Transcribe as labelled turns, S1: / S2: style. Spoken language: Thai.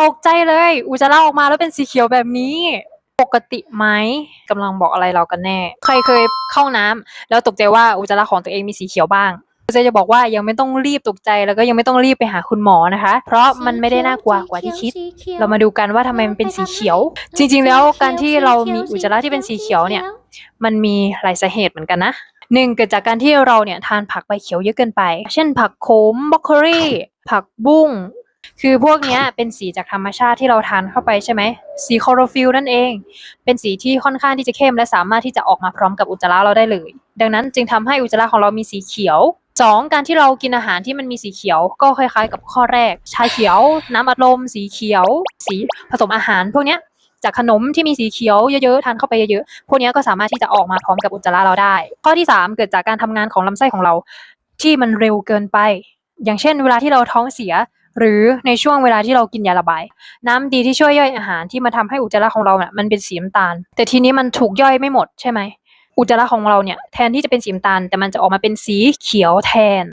S1: ตกใจเลย อุจจาระออกมาแล้วเป็นสีเขียวแบบนี้ ปกติไหมกำลังบอกอะไรเรากันแน่ ใครเคยเข้าน้ำแล้วตกใจว่าอุจจาระของตัวเองมีสีเขียวบ้างเจจะบอกว่ายังไม่ต้องรีบตกใจแล้วก็ยังไม่ต้องรีบไปหาคุณหมอนะคะ เพราะมันไม่ได้น่ากลัวกว่าที่คิด เรามาดูกันว่าทำไมมันเป็นสีเขียว จริง ๆ แล้วการที่เรามีอุจจาระที่เป็นสีเขียวเนี่ย มันมีหลายสาเหตุเหมือนกันนะหนึ่งเกิดจากการที่เราเนี่ยทานผักใบเขียวเยอะเกินไป เช่นผักโขมบรอกโคลีผักบุ้ง คือพวกเนี้ยเป็นสีจากธรรมชาติที่เราทานเข้าไปใช่ไหม สีคลอโรฟิลนั่นเอง เป็นสีที่ค่อนข้างที่จะเข้ม และสามารถที่จะออกมาพร้อมกับอุจจาระเราได้เลย ดังนั้นจึงทำให้อุจจาระของเรามีสีเขียวสองการที่เรากินอาหารที่มันมีสีเขียว ก็คล้ายๆ กับข้อแรก ชาเขียว น้ำอัดลม สีเขียว สีผสมอาหาร พวกเนี้ยจากขนมที่มีสีเขียวเยอะๆทานเข้าไปเยอะๆพวกนี้ก็สามารถที่จะออกมาพร้อมกับอุจจาระเราได้ ข้อที่ 3 เกิดจากการทำงานของลำไส้ของเรา ที่มันเร็วเกินไป อย่างเช่น เวลาที่เราท้องเสีย หรือในช่วงเวลาที่เรากินยาระบาย น้ำดีที่ช่วยย่อยอาหารที่มาทำให้อุจจาระของเราเนี่ยมันเป็นสีน้ำตาล แต่ทีนี้มันถูกย่อยไม่หมดใช่ไหมอุจจาระของเราเนี่ยแทนที่จะเป็นสีน้ำตาลแต่มันจะออกมาเป็นสีเขียวแทน